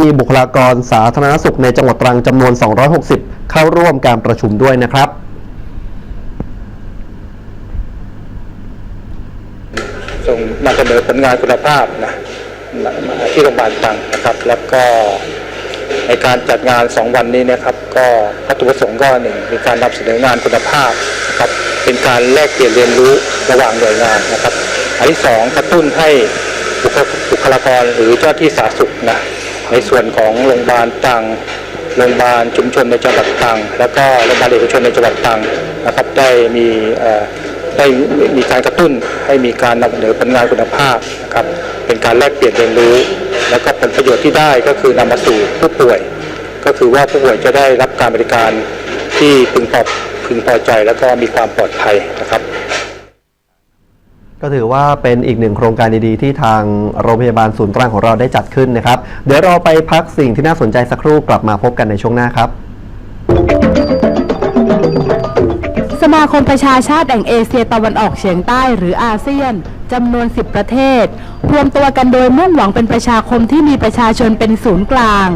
มีบุคลากรสาธารณสุขในจังหวัดตรังจำนวน 260 เข้าร่วมการประชุมด้วยนะครับส่งนำเสนอผลงานคุณภาพนะมาที่โรงพยาบาลตรังนะครับ แล้วก็ในการจัดงาน 2 วันนี้นะครับ ก็วัตถุประสงค์ก็หนึ่งมีการนำเสนองานคุณภาพนะครับเป็นการแลกเปลี่ยนเรียนรู้ระหว่างหน่วยงานนะครับ อันที่สองกระตุ้นให้บุคลากรหรือเจ้าที่สาธารณสุขนะ ในส่วนของโรงพยาบาลตรังโรงพยาบาลชุมชนในจังหวัดตรัง แล้วก็โรงพยาบาลเอกชนในจังหวัดตรังนะครับได้มีได้มีการกระตุ้นให้มีการนำเสนอผลงานคุณภาพนะครับเป็นการแลกเปลี่ยนเรียนรู้ แล้วก็ผลประโยชน์ที่ได้ก็คือนำมาสู่ผู้ป่วย ก็คือว่าผู้ป่วยจะได้รับการบริการที่พึงพอพึงพอใจ แล้วก็มีความปลอดภัยนะครับ ก็ถือว่าเป็นอีกหนึ่งโครงการดีๆ ที่ทางโรงพยาบาลศูนย์ตรังของเราได้จัดขึ้นนะครับ เดี๋ยวเราไปพักสิ่งที่น่าสนใจสักครู่กลับมาพบกันในช่วงหน้าครับ สมาคมประชาชาติแห่งเอเชียตะวันออกเฉียงใต้หรืออาเซียนจำนวน 10 ประเทศ รวมตัวกันโดยมุ่งหวังเป็นประชาคมที่มีประชาชนเป็นศูนย์กลาง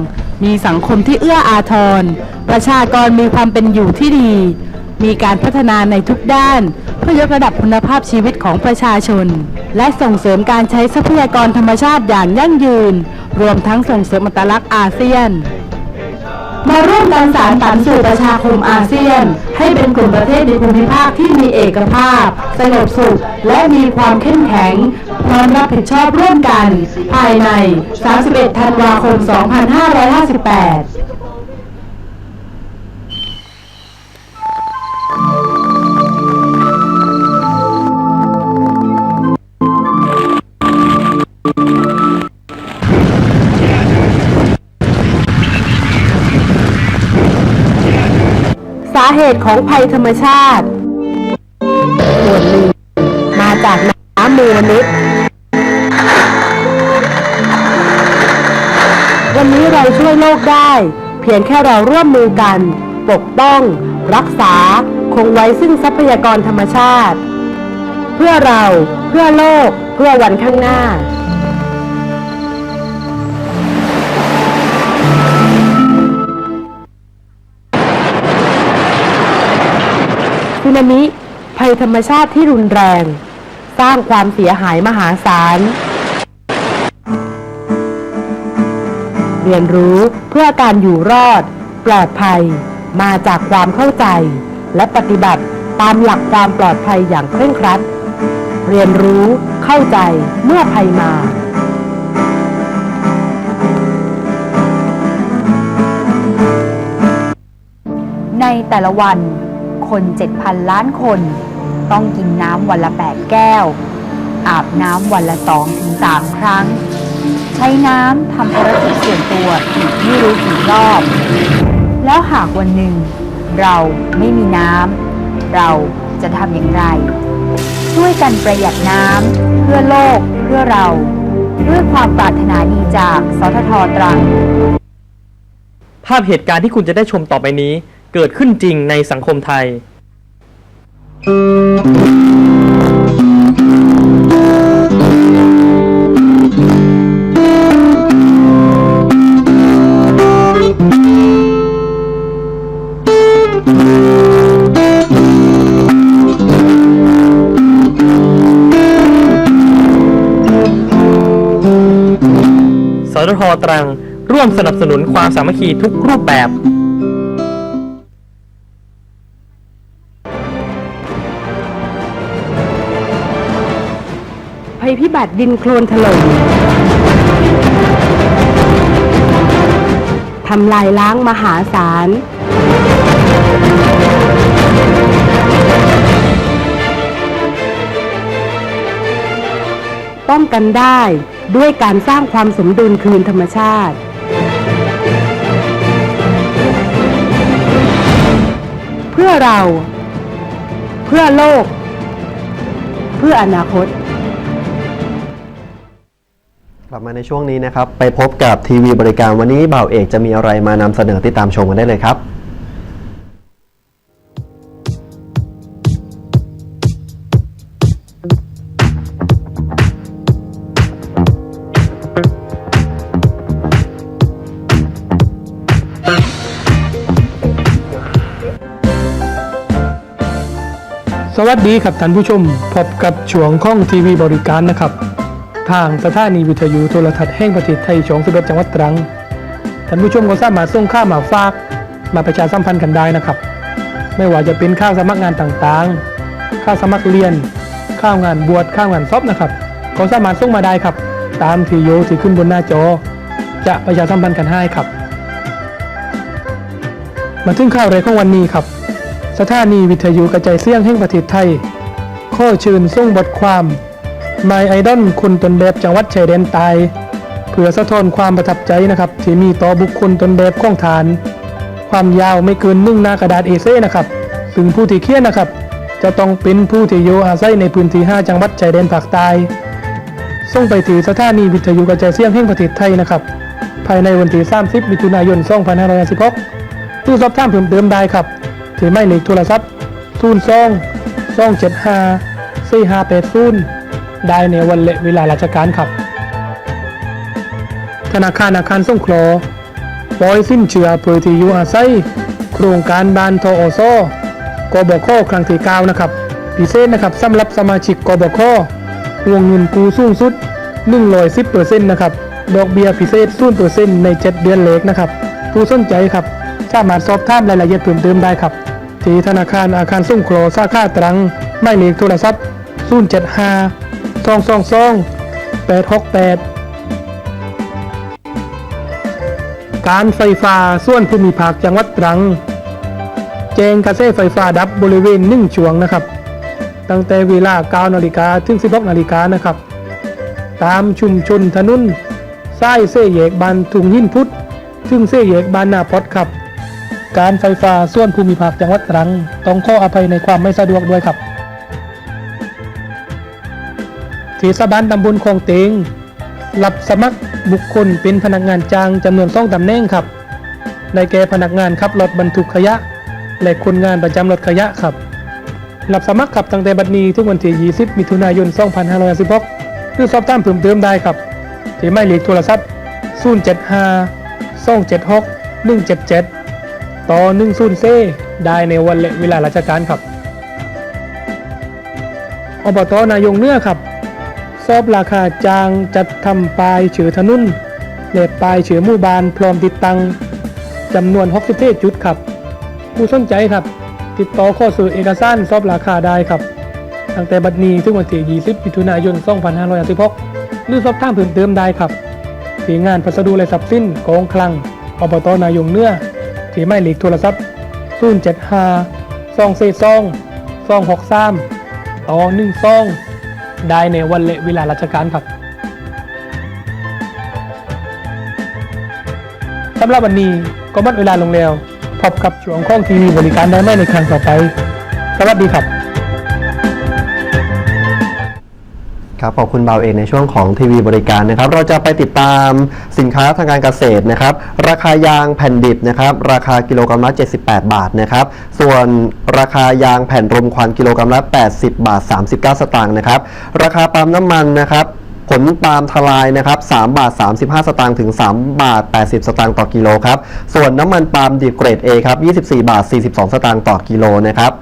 มีสังคมที่เอื้ออาทร ประชากรมีความเป็นอยู่ที่ดี มีการพัฒนาในทุกด้าน เพื่อยกระดับคุณภาพชีวิตของประชาชน และส่งเสริมการใช้ทรัพยากรธรรมชาติอย่างยั่งยืน รวมทั้งส่งเสริมอัตลักษณ์อาเซียน มาร่วมกันสานฝันสู่ประชาคมอาเซียน ให้เป็นกลุ่มประเทศในภูมิภาคที่มีเอกภาพ สงบสุข และมีความเข้มแข็งพร้อมรับผิดชอบร่วมกัน ภายใน 31 ธันวาคม 2558 สาเหตุของภัยธรรมชาติส่วนหนึ่งมาจากน้ำมูลมนุษย์วันนี้เราช่วยโลกได้ เพียงแค่เราร่วมมือกัน ปกป้อง รักษา คงไว้ซึ่งทรัพยากรธรรมชาติ เพื่อเราเพื่อโลก เพื่อวันข้างหน้า สึนามิ ภัยธรรมชาติที่รุนแรง สร้างความเสียหายมหาศาล เรียนรู้เพื่อการอยู่รอด ปลอดภัย มาจากความเข้าใจ และปฏิบัติตามหลักความปลอดภัยอย่างเคร่งครัด เรียนรู้เข้าใจเมื่อภัยมาในแต่ละวัน คน 7,000 ล้านคน ต้องกินน้ำวันละ 8 แก้ว อาบน้ำวันละ2-3ถึง3ครั้ง ใช้น้ำทำภารกิจส่วนตัวอีกไม่รู้กี่รอบ แล้วหากวันหนึ่ง เราไม่มีน้ำเราจะทำอย่างไร ช่วยกันประหยัดน้ำเพื่อโลกเพื่อเรา ด้วยความปรารถนาดีจากสททตรังภาพเหตุการณ์ที่คุณจะได้ชมต่อไปนี้ เกิดขึ้นจริงในสังคมไทย สทตรัง ร่วมสนับสนุนความสามัคคีทุกรูปแบบ ภัยพิบัติดินโคลนถล่มทำลายล้างมหาศาล ป้องกันได้ด้วยการสร้างความสมดุลคืนธรรมชาติ เพื่อเรา เพื่อโลก เพื่ออนาคต กลับมาในช่วงนี้นะครับ ไปพบกับทีวีบริการวันนี้บ่าวเอกจะมีอะไรมานำเสนอติดตามชมกันได้เลยครับ สวัสดีครับท่านผู้ชม พบกับช่วงข้องทีวีบริการนะครับ ทางสถานีวิทยุโทรทัศน์แห่งประเทศไทยช่องสิบเอ็ดจังหวัดตรัง ท่านผู้ชมก็สามารถส่งข้าวมาฝาก มาประชาสัมพันธ์กันได้นะครับ ไม่ว่าจะเป็นข้าวสมัครงานต่างๆ ข้าวสมัครเรียน ข้าวงานบวช ข้าวงานซอบนะครับ ก็สามารถส่งมาได้ครับ ตามที่โยที่ขึ้นบนหน้าจอ จะประชาสัมพันธ์กันให้ครับ มาถึงข่าวแรกของวันนี้ครับ สถานีวิทยุกระจายเสียงแห่งประเทศไทย ข้อเชิญส่งบทความ My Idol คนตนแบบจังหวัดชายแดนใต้เพื่อสะท้อนความประทับใจนะครับ ที่มีต่อบุคคลตนแบบข้องฐาน ความยาวไม่เกินหนึ่งหน้ากระดาษ A4 นะครับ ซึ่งผู้ที่เขียนนะครับ จะต้องเป็นผู้ที่อยู่อาศัยในพื้นที่ 5 จังหวัดชายแดนภาคใต้ส่งไปถึงสถานีวิทยุกระจายเสียงแห่งประเทศไทยนะครับ ภายในวันที่ 30 มิถุนายน 2516ตู้สอบถามเพิ่มเติมได้ครับถือไม่เลขโทรศัพท์0 2 2 7 5 4 5 8 0 ได้ในวันและเวลาราชการครับ ธนาคารอาคารส่งคราะห์ปล่อยสิ้นเชื่อเพื่อที่อยู่อาศัยโครงการบ้านทออซกบขครั้งที่9นะครับพิเศษนะครับสำหรับสมาชิกกบขวงเงินกู้สูงสุด110%นะครับดอกเบี้ยพิเศษ0%ใน 7 เดือนเล็กนะครับ ผู้สนใจครับ สามารถสอบถามรายละเอียดเพิ่มเติมได้ครับ ที่ธนาคารอาคารส่งคราะห์สาขาตรังหมายเลขโทรศัพท์ 075 222 868กแปดการไฟฟ้าส่วนภูมิภาคจังหวัดตรัง แจ้งกระแสไฟฟ้าดับบริเวณหนึ่งช่วงนะครับ ตั้งแต่เวลา9นาฬิกาถึง 16นาฬิกานะครับ ตามชุมชนถนนสายเสแยกบานทุงหินพุทธถึงเสแยกบานนาพอดครับ การไฟฟ้าส่วนภูมิภาคจังหวัดตรัง ต้องขออภัยในความไม่สะดวกด้วยครับ ทศบาลตำบลคลองเตงรับสมัครบุคคลเป็นพนักงานจ้างจำนวนสองตำแหน่งครับได้แก่พนักงานขับรถบรรทุกขยะ และคนงานประจำรถขยะครับรับสมัครขับตั้งแต่บัดนี้ถึงวันที่ 20 มิถุนายน 2516หรือสอบถามเพิ่มเติมได้ครับที่หมายเลขโทรศัพท์ 075 276 177 ต่อ10เซได้ในวันและเวลาราชการครับอบตนายงเนื้อครับ สอบราคาจางจัดทำป้ายเฉือถนนและป้ายเฉือหมู่บานพร้อมติดตั้งจำนวน60จุดครับ ผู้สนใจครับ ติดต่อข้อสื่อเอกสารสอบราคาได้ครับ ตั้งแต่บัดนี้ถึงวันที่20มิถุนายน2566หรือสอบถามเพิ่มเติมได้ครับที่งานพัสดุและทรัพย์สินกองคลังอบตนายงเนื้อที่ไม่หลีกโทรศัพท์075 242 263ต่อ12 ได้ในวันและเวลาราชการครับสำหรับวันนี้ก็หมดเวลาลงแล้ว พบกับช่วงข้องทีวีบริการได้ไหมในครั้งต่อไป สวัสดีครับ ครับขอบคุณเบาเอในช่วงของทีวีบริการนะครับ เราจะไปติดตามสินค้าทางการเกษตรนะครับ ราคายางแผ่นดิบนะครับ ราคากิโลกรัมละ 78 บาทนะครับ ส่วนราคายางแผ่นรมควันกิโลกรัมละ 80 บาท 39 สตางค์นะครับ ราคาปาล์มน้ำมันนะครับผลปาล์มทลายนะครับ3บาท 35 สตางค์ถึง 3 บาท 80 สตางค์ต่อกิโลครับ ส่วนน้ำมันปาล์มดิบเกรด A ครับ 24 บาท 42 สตางค์ต่อกิโลนะครับ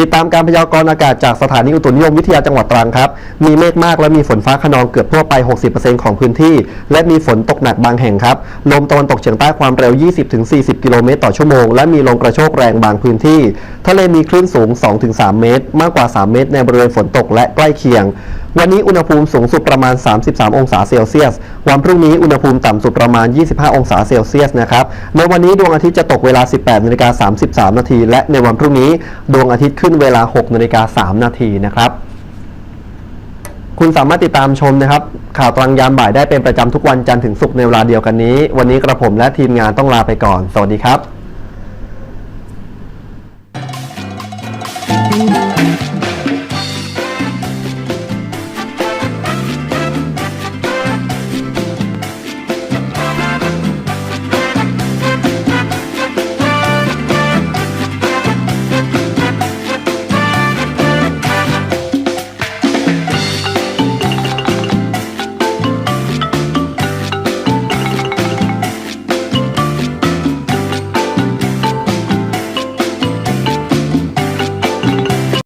ติดตามการพยากรณ์อากาศจากสถานีอุตุนิยมวิทยาจังหวัดตรังครับ มีเมฆมากและมีฝนฟ้าขนองเกือบทั่วไป 60%ของพื้นที่ และมีฝนตกหนักบางแห่งครับ ลมตะวันตกเฉียงใต้ความเร็ว 20-40 กิโลเมตรต่อชั่วโมง และมีลมกระโชกแรงบางพื้นที่ ทะเลมีคลื่นสูง 2-3 เมตร มากกว่า 3 เมตร ในบริเวณฝนตกและใกล้เคียง วันนี้อุณหภูมิสูงสุดประมาณ 33 องศาเซลเซียส วันพรุ่งนี้อุณหภูมิต่ำสุดประมาณ 25 องศาเซลเซียสนะครับ ในวันนี้ดวงอาทิตย์จะตกเวลา 18นาฬิกา33 นาที และในวันพรุ่งนี้ดวงอาทิตย์ขึ้นเวลา 6นาฬิกา3นาทีนะครับคุณสามารถติดตามชมนะครับ ข่าวตรังยามบ่ายได้เป็นประจำทุกวันจันทร์ถึงศุกร์ในเวลาเดียวกันนี้ วันนี้กระผมและทีมงานต้องลาไปก่อน สวัสดีครับ